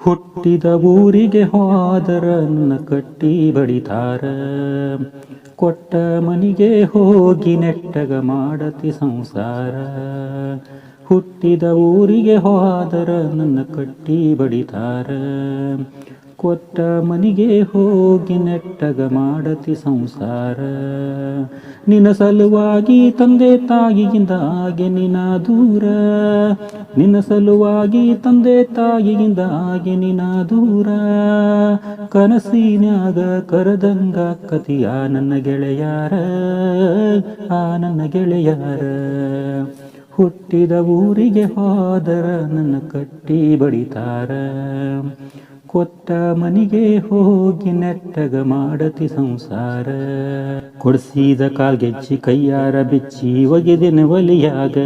ಹುಟ್ಟಿದ ಊರಿಗೆ ಹೋದರನ್ನ ಕಟ್ಟಿ ಬಡಿತಾರ. ಕೊಟ್ಟ ಮನಿಗೆ ಹೋಗಿ ನೆಟ್ಟಗ ಮಾಡತಿ ಸಂಸಾರ. ಹುಟ್ಟಿದ ಊರಿಗೆ ಹೋದರನ್ನ ಕಟ್ಟಿ ಬಡಿತಾರ. ಕೊಟ್ಟ ಮನಿಗೆ ಹೋಗಿ ನೆಟ್ಟಗ ಮಾಡತಿ ಸಂಸಾರ. ನಿನ್ನ ಸಲುವಾಗಿ ತಂದೆ ತಾಯಿಗಿಂದ ಆಗೆ ನಿನ ದೂರ. ನಿನ್ನ ಸಲುವಾಗಿ ತಂದೆ ತಾಯಿಗಿಂದ ಆಗೆ ನಿನ ದೂರ. ಕನಸಿನಾಗ ಕರದಂಗ ಕತಿಯ ನನ್ನ ಗೆಳೆಯಾರ, ಆ ನನ್ನ ಗೆಳೆಯಾರ. ಹುಟ್ಟಿದ ಊರಿಗೆ ಹೋದರ ನನ್ನ ಕಟ್ಟಿ ಬಡಿತಾರ. ಕೊಟ್ಟ ಮನಿಗೆ ಹೋಗಿ ನೆಟ್ಟಗ ಮಾಡತಿ ಸಂಸಾರ. ಕೊಡಿಸಿದ ಕಾಲ್ಗೆಜ್ಜಿ ಕೈಯಾರ ಬಿಚ್ಚಿ ಒಗೆದಿನ ಒಲಿಯಾಗ.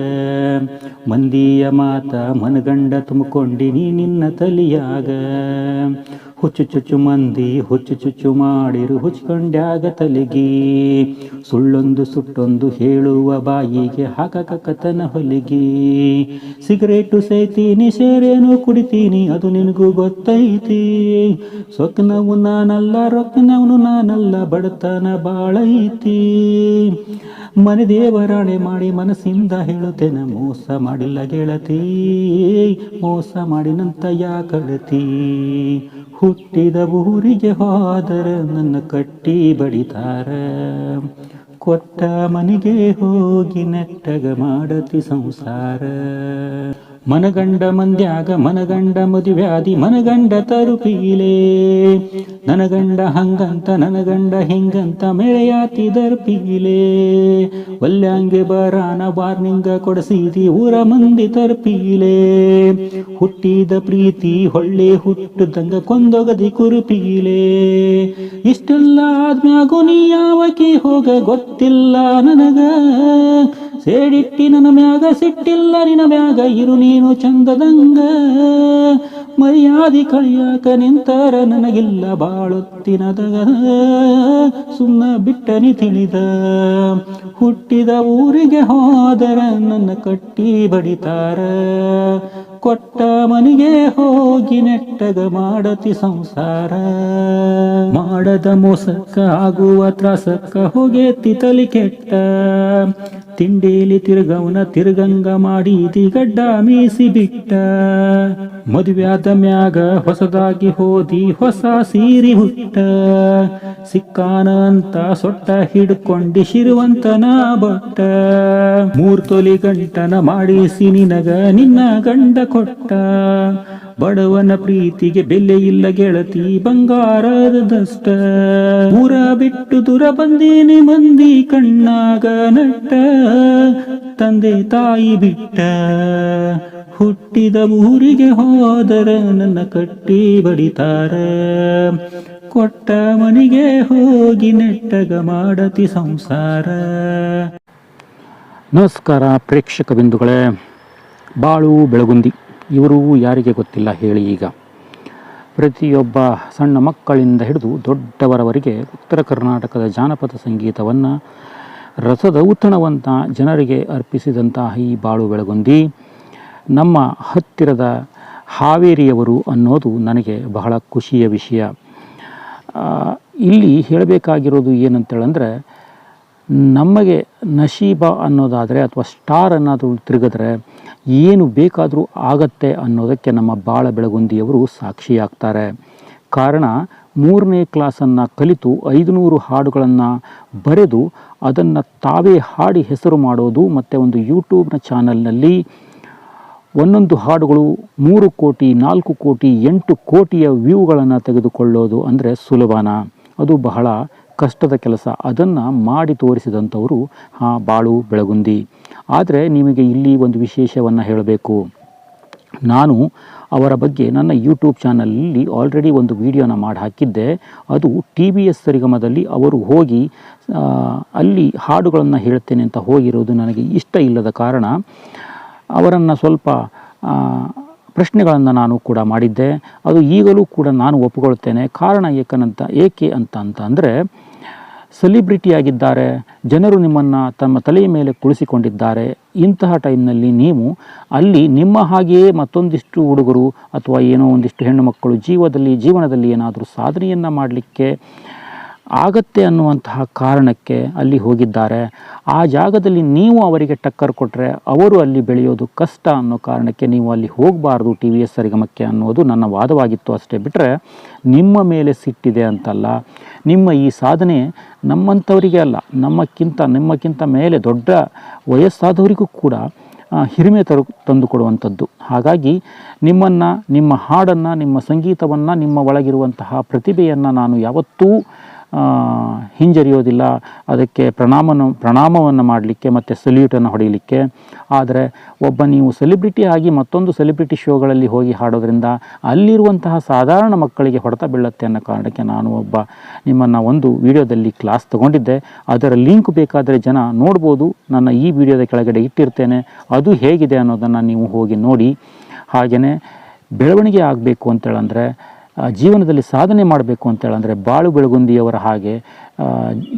ಮಂದಿಯ ಮಾತ ಮನಗಂಡ ತುಂಬಿಕೊಂಡಿನಿ ನಿನ್ನ ತಲಿಯಾಗ. ಹುಚ್ಚು ಚುಚ್ಚು ಮಂದಿ ಹುಚ್ಚು ಚುಚ್ಚು ಮಾಡಿರು ಹುಚ್ಕೊಂಡ್ಯಾಗ ತಲಿಗಿ. ಸುಳ್ಳೊಂದು ಸುಟ್ಟೊಂದು ಹೇಳುವ ಬಾಯಿಗೆ ಹಾಕಕ ಕತನ ಹೊಲಿಗಿ. ಸಿಗರೇಟು ಸೇತೀನಿ ಸೇರೇನು ಕುಡಿತೀನಿ, ಅದು ನಿನಗೂ ಗೊತ್ತೈತಿ. ಸೊಕ್ಕನವು ನಾನಲ್ಲ ರೊಕ್ಕನವನು ನಾನಲ್ಲ, ಬಡತನ ಬಾಳೈತಿ ಮನೆ ದೇವರಾಣೆ ಮಾಡಿ ಮನಸ್ಸಿಂದ ಹೇಳುತ್ತೇನೆ ಮೋಸ ಮಾಡಿಲ್ಲ ಗೆಳತಿ, ಮೋಸ ಮಾಡಿನಂತ ಯಾಕಳತಿ ಹುಟ್ಟಿದ ಊರಿಗೆ ಹೋದರ ನನ್ನ ಕಟ್ಟಿ ಬಡಿತಾರ, ಕೊಟ್ಟ ಮನೆಗೆ ಹೋಗಿ ನೆಟ್ಟಗ ಮಾಡತಿ ಸಂಸಾರ. ಮನಗಂಡ ಮಂದ್ಯಾಗ ಮನಗಂಡ ಮದುವ್ಯಾದಿ ಮನಗಂಡ ತರುಪೀಲೇ. ನನಗಂಡ ಹಂಗಂತ ನನಗಂಡ ಹಿಂಗಂತ ಮೇಳೆಯಾತಿ ದರ್ಪೀಲೆ. ಒಲ್ಯಾಂಗೆ ಬರಾನ ಬಾರ್ನಿಂಗ ಕೊಡಸೀದಿ ಊರ ಮಂದಿ ತರ್ಪೀಲೆ. ಹುಟ್ಟಿದ ಪ್ರೀತಿ ಹೊಳ್ಳೆ ಹುಟ್ಟದಂಗ ಕೊಂದೊಗದಿ ಕುರುಪೀಲೇ. ಇಷ್ಟೆಲ್ಲ ಆದ್ಮ್ಯಾಗು ನೀ ಯಾವಕಿ ಹೋಗ ಗೊತ್ತಿಲ್ಲ ನನಗ. ಸೇಡಿಟ್ಟಿ ನನ್ನ ಮ್ಯಾಗ, ಸಿಟ್ಟಿಲ್ಲ ನಿನ್ನ ಮ್ಯಾಗ, ಇರು ನೀನು ಚಂದದಂಗ. ಮರ್ಯಾದಿ ಕಳಿಯಾಕ ನಿಂತರ ನನಗಿಲ್ಲ ಬಾಳುತ್ತಿನದಗ. ಸುಮ್ಮ ಬಿಟ್ಟನಿ ತಿಳಿದ, ಹುಟ್ಟಿದ ಊರಿಗೆ ಹೋದರ ನನ್ನ ಕಟ್ಟಿ ಬಡಿತಾರ. ಕೊಟ್ಟ ಮನೆಗೆ ಹೋಗಿ ನೆಟ್ಟಗ ಮಾಡತಿ ಸಂಸಾರ. ಮಾಡದ ಮೋಸಕ್ಕ ಆಗುವ ತ್ರಾಸಕ್ಕ ಹೊಗೆ ತಲಿ ಕೆಟ್ಟ. ತಿಂಡೇಲಿ ತಿರುಗವನ ತಿರುಗಂಗ ಮಾಡಿ ಗಡ್ಡ ಮೀಸಿ ಬಿಟ್ಟ. ಮದುವ್ಯಾದ ಮ್ಯಾಗ ಹೊಸದಾಗಿ ಹೋದಿ ಹೊಸ ಸೀರಿ ಹುಟ್ಟ. ಸಿಕ್ಕಾನ ಅಂತ ಸೊಟ್ಟ ಹಿಡ್ಕೊಂಡಿ ಶಿರುವಂತನ ಬಟ್ಟ. ಮೂರ್ತೊಲಿ ಗಂಟನ ಮಾಡಿಸಿ ನಿನಗ ನಿನ್ನ ಗಂಡ ಕೊಟ್ಟ. ಬಡವನ ಪ್ರೀತಿಗೆ ಬೆಲೆ ಇಲ್ಲ ಗೆಳತಿ ಬಂಗಾರದಷ್ಟ ಊರ ಬಿಟ್ಟು ದೂರ ಬಂದೀನಿ ಮಂದಿ ಕಣ್ಣಾಗ ನಟ್ಟ. ತಂದೆ ತಾಯಿ ಬಿಟ್ಟ. ಹುಟ್ಟಿದ ಊರಿಗೆ ಹೋದರ ನನ್ನ ಕಟ್ಟಿ ಬಡಿತಾರ. ಕೊಟ್ಟ ಮನೆಗೆ ಹೋಗಿ ನೆಟ್ಟಗ ಮಾಡತಿ ಸಂಸಾರ. ನಮಸ್ಕಾರ ಪ್ರೇಕ್ಷಕ ಬಿಂದುಗಳೇ. ಬಾಳು ಬೆಳಗುಂದಿ. ಇವರು ಯಾರಿಗೆ ಗೊತ್ತಿಲ್ಲ ಹೇಳಿ ಈಗ. ಪ್ರತಿಯೊಬ್ಬ ಸಣ್ಣ ಮಕ್ಕಳಿಂದ ಹಿಡಿದು ದೊಡ್ಡವರವರಿಗೆ ಉತ್ತರ ಕರ್ನಾಟಕದ ಜಾನಪದ ಸಂಗೀತವನ್ನು ರಸದೌತಣವಂತ ಜನರಿಗೆ ಅರ್ಪಿಸಿದಂತಹ ಈ ಬಾಳು ಬೆಳಗುಂದಿ, ನಮ್ಮ ಹತ್ತಿರದ ಹಾವೇರಿಯವರು ಅನ್ನೋದು ನನಗೆ ಬಹಳ ಖುಷಿಯ ವಿಷಯ. ಇಲ್ಲಿ ಹೇಳಬೇಕಾಗಿರೋದು ಏನಂತೇಳಂದರೆ ನಮಗೆ ನಶೀಬ ಅನ್ನೋದಾದರೆ ಅಥವಾ ಸ್ಟಾರ್ ಅನ್ನೋದು ತಿರುಗಿದ್ರೆ ಏನು ಬೇಕಾದರೂ ಆಗತ್ತೆ ಅನ್ನೋದಕ್ಕೆ ನಮ್ಮ ಬಾಳ ಬೆಳಗುಂದಿಯವರು ಸಾಕ್ಷಿಯಾಗ್ತಾರೆ. ಕಾರಣ ಮೂರನೇ ಕ್ಲಾಸನ್ನು ಕಲಿತು ಐದುನೂರು ಹಾಡುಗಳನ್ನು ಬರೆದು ಅದನ್ನು ತಾವೇ ಹಾಡಿ ಹೆಸರು ಮಾಡೋದು ಮತ್ತು ಒಂದು ಯೂಟ್ಯೂಬ್ನ ಚಾನಲ್ನಲ್ಲಿ ಒಂದೊಂದು ಹಾಡುಗಳು ಮೂರು ಕೋಟಿ, ನಾಲ್ಕು ಕೋಟಿ, ಎಂಟು ಕೋಟಿಯ ವ್ಯೂಗಳನ್ನು ತೆಗೆದುಕೊಳ್ಳೋದು ಅಂದರೆ ಸುಲಭನ. ಅದು ಬಹಳ ಕಷ್ಟದ ಕೆಲಸ ಅದನ್ನು ಮಾಡಿ ತೋರಿಸಿದಂಥವರು, ಹಾಂ, ಬಾಳು, ಬೆಳಗುಂದಿ. ಆದರೆ ನಿಮಗೆ ಇಲ್ಲಿ ಒಂದು ವಿಶೇಷವನ್ನು ಹೇಳಬೇಕು. ನಾನು ಅವರ ಬಗ್ಗೆ ನನ್ನ ಯೂಟ್ಯೂಬ್ ಚಾನಲಲ್ಲಿ ಆಲ್ರೆಡಿ ಒಂದು ವಿಡಿಯೋನ ಮಾಡಿ ಹಾಕಿದ್ದೆ ಅದು ಟಿ ವಿ ಎಸ್ ಸರಿಗಮದಲ್ಲಿ ಅವರು ಹೋಗಿ ಅಲ್ಲಿ ಹಾಡುಗಳನ್ನು ಹೇಳ್ತೇನೆ ಅಂತ ಹೋಗಿರೋದು ನನಗೆ ಇಷ್ಟ ಇಲ್ಲದ ಕಾರಣ, ಅವರನ್ನು ಸ್ವಲ್ಪ ಪ್ರಶ್ನೆಗಳನ್ನು ನಾನು ಕೂಡ ಮಾಡಿದ್ದೆ. ಅದು ಈಗಲೂ ಕೂಡ ನಾನು ಒಪ್ಪಿಕೊಳ್ತೇನೆ ಕಾರಣ ಏಕನಂತ, ಏಕೆ ಅಂತ ಅಂತ ಅಂದರೆ, ಸೆಲಿಬ್ರಿಟಿಯಾಗಿದ್ದಾರೆ. ಜನರು ನಿಮ್ಮನ್ನು ತಮ್ಮ ತಲೆಯ ಮೇಲೆ ಕುಳಿಸಿಕೊಂಡಿದ್ದಾರೆ. ಇಂತಹ ಟೈಮ್ನಲ್ಲಿ ನೀವು, ಅಲ್ಲಿ ನಿಮ್ಮ ಹಾಗೆಯೇ ಮತ್ತೊಂದಿಷ್ಟು ಹುಡುಗರು ಅಥವಾ ಏನೋ ಒಂದಿಷ್ಟು ಹೆಣ್ಣು ಮಕ್ಕಳು ಜೀವದಲ್ಲಿ, ಜೀವನದಲ್ಲಿ ಏನಾದರೂ ಸಾಧನೆಯನ್ನು ಮಾಡಲಿಕ್ಕೆ ಆಗತ್ತೆ ಅನ್ನುವಂತಹ ಕಾರಣಕ್ಕೆ ಅಲ್ಲಿ ಹೋಗಿದ್ದಾರೆ. ಆ ಜಾಗದಲ್ಲಿ ನೀವು ಅವರಿಗೆ ಟಕ್ಕರ್ ಕೊಟ್ಟರೆ ಅವರು ಅಲ್ಲಿ ಬೆಳೆಯೋದು ಕಷ್ಟ ಅನ್ನೋ ಕಾರಣಕ್ಕೆ ನೀವು ಅಲ್ಲಿ ಹೋಗಬಾರ್ದು ಟಿ ವಿ ಎಸ್ ಸರಿಗಮಕ್ಕೆ ಅನ್ನೋದು ನನ್ನ ವಾದವಾಗಿತ್ತು ಅಷ್ಟೇ. ಬಿಟ್ಟರೆ ನಿಮ್ಮ ಮೇಲೆ ಸಿಟ್ಟಿದೆ ಅಂತಲ್ಲ. ನಿಮ್ಮ ಈ ಸಾಧನೆ ನಮ್ಮಂಥವರಿಗೆ ಅಲ್ಲ, ನಮ್ಮಕ್ಕಿಂತ, ನಿಮ್ಮಕ್ಕಿಂತ ಮೇಲೆ ದೊಡ್ಡ ವಯಸ್ಸಾದವರಿಗೂ ಕೂಡ ಹಿರಿಮೆ ತರು, ತಂದು ಕೊಡುವಂಥದ್ದು. ಹಾಗಾಗಿ ನಿಮ್ಮನ್ನು, ನಿಮ್ಮ ಹಾಡನ್ನು, ನಿಮ್ಮ ಸಂಗೀತವನ್ನು, ನಿಮ್ಮ ಒಳಗಿರುವಂತಹ ಪ್ರತಿಭೆಯನ್ನು ನಾನು ಯಾವತ್ತೂ ಹಿಂಜರಿಯೋದಿಲ್ಲ. ಅದಕ್ಕೆ ಪ್ರಣಾಮನ, ಪ್ರಣಾಮವನ್ನು ಮಾಡಲಿಕ್ಕೆ ಮತ್ತು ಸಲ್ಯೂಟನ್ನು ಹೊಡೆಯಲಿಕ್ಕೆ. ಆದರೆ ಒಬ್ಬ ನೀವು ಸೆಲಿಬ್ರಿಟಿ ಆಗಿ ಮತ್ತೊಂದು ಸೆಲಿಬ್ರಿಟಿ ಶೋಗಳಲ್ಲಿ ಹೋಗಿ ಹಾಡೋದ್ರಿಂದ ಅಲ್ಲಿರುವಂತಹ ಸಾಧಾರಣ ಮಕ್ಕಳಿಗೆ ಹೊಡೆತ ಬೀಳುತ್ತೆ ಅನ್ನೋ ಕಾರಣಕ್ಕೆ ನಾನು ಒಬ್ಬ ನಿಮ್ಮನ್ನು ಒಂದು ವಿಡಿಯೋದಲ್ಲಿ ಕ್ಲಾಸ್ ತಗೊಂಡಿದ್ದೆ. ಅದರ ಲಿಂಕ್ ಬೇಕಾದರೆ ಜನ ನೋಡ್ಬೋದು. ನನ್ನ ಈ ವಿಡಿಯೋದ ಕೆಳಗಡೆ ಇಟ್ಟಿರ್ತೇನೆ. ಅದು ಹೇಗಿದೆ ಅನ್ನೋದನ್ನು ನೀವು ಹೋಗಿ ನೋಡಿ. ಹಾಗೆಯೇ ಬೆಳವಣಿಗೆ ಆಗಬೇಕು ಅಂತೇಳಂದರೆ ಜೀವನದಲ್ಲಿ ಸಾಧನೆ ಮಾಡಬೇಕು ಅಂತೇಳಂದರೆ ಬಾಳು ಬೆಳಗುಂದಿಯವರ ಹಾಗೆ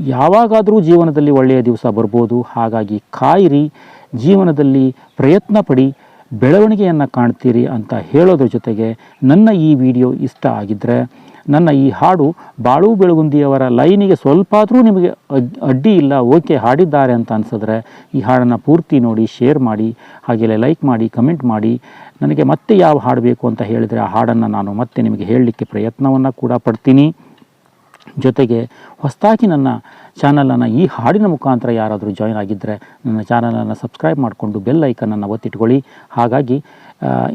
ಯಾವಾಗಾದರೂ ಜೀವನದಲ್ಲಿ ಒಳ್ಳೆಯ ದಿವಸ ಬರ್ಬೋದು. ಹಾಗಾಗಿ ಕಾಯಿರಿ, ಜೀವನದಲ್ಲಿ ಪ್ರಯತ್ನ ಪಡಿ, ಬೆಳವಣಿಗೆಯನ್ನು ಕಾಣ್ತೀರಿ ಅಂತ ಹೇಳೋದ್ರ ಜೊತೆಗೆ ನನ್ನ ಈ ವಿಡಿಯೋ ಇಷ್ಟ ಆಗಿದ್ದರೆ ನನ್ನ ಈ ಹಾಡು ಬಾಳು ಬೆಳಗುಂದಿಯವರ ಲೈನಿಗೆ ಸ್ವಲ್ಪ ಆದರೂ ನಿಮಗೆ ಅಡ್- ಅಡ್ಡಿ ಇಲ್ಲ, ಓಕೆ ಹಾಡಿದ್ದಾರೆ ಅಂತ ಅನಿಸಿದ್ರೆ ಈ ಹಾಡನ್ನು ಪೂರ್ತಿ ನೋಡಿ, ಶೇರ್ ಮಾಡಿ, ಹಾಗೆಲ್ಲ ಲೈಕ್ ಮಾಡಿ, ಕಮೆಂಟ್ ಮಾಡಿ. ನನಗೆ ಮತ್ತೆ ಯಾವ ಹಾಡು ಬೇಕು ಅಂತ ಹೇಳಿದರೆ ಆ ಹಾಡನ್ನು ನಾನು ಮತ್ತೆ ನಿಮಗೆ ಹೇಳಲಿಕ್ಕೆ ಪ್ರಯತ್ನವನ್ನು ಕೂಡ ಪಡ್ತೀನಿ. ಜೊತೆಗೆ ಹೊಸದಾಗಿ ನನ್ನ ಚಾನಲನ್ನು, ಈ ಹಾಡಿನ ಮುಖಾಂತರ ಯಾರಾದರೂ ಜಾಯ್ನ್ ಆಗಿದ್ದರೆ ನನ್ನ ಚಾನಲನ್ನು ಸಬ್ಸ್ಕ್ರೈಬ್ ಮಾಡಿಕೊಂಡು ಬೆಲ್ ಐಕನನ್ನು ಒತ್ತಿಟ್ಕೊಳ್ಳಿ. ಹಾಗಾಗಿ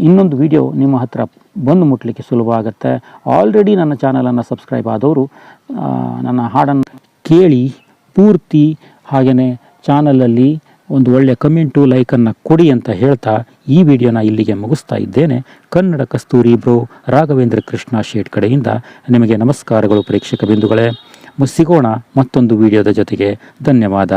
ಇನ್ನೊಂದು ವಿಡಿಯೋ ನಿಮ್ಮ ಹತ್ರ ಬಂದು ಮುಟ್ಲಿಕ್ಕೆ ಸುಲಭ ಆಗುತ್ತೆ ಆಲ್ರೆಡಿ ನನ್ನ ಚಾನಲನ್ನು ಸಬ್ಸ್ಕ್ರೈಬ್ ಆದವರು ನನ್ನ ಹಾಡನ್ನು ಕೇಳಿ, ಪೂರ್ತಿ ಹಾಗೆಯೇ ಚಾನಲಲ್ಲಿ ಒಂದು ಒಳ್ಳೆಯ ಕಮೆಂಟು ಲೈಕನ್ನು ಕೊಡಿ ಅಂತ ಹೇಳ್ತಾ ಈ ವಿಡಿಯೋನ ಇಲ್ಲಿಗೆ ಮುಗಿಸ್ತಾ ಇದ್ದೇನೆ. ಕನ್ನಡ ಕಸ್ತೂರಿ ಬ್ರೋ, ರಾಘವೇಂದ್ರ ಕೃಷ್ಣ ಶೇಟ್ ಕಡೆಯಿಂದ ನಿಮಗೆ ನಮಸ್ಕಾರಗಳು ಪ್ರೇಕ್ಷಕ ಬಿಂದುಗಳೇ. ಸಿಗೋಣ ಮತ್ತೊಂದು ವಿಡಿಯೋದ ಜೊತೆಗೆ. ಧನ್ಯವಾದ.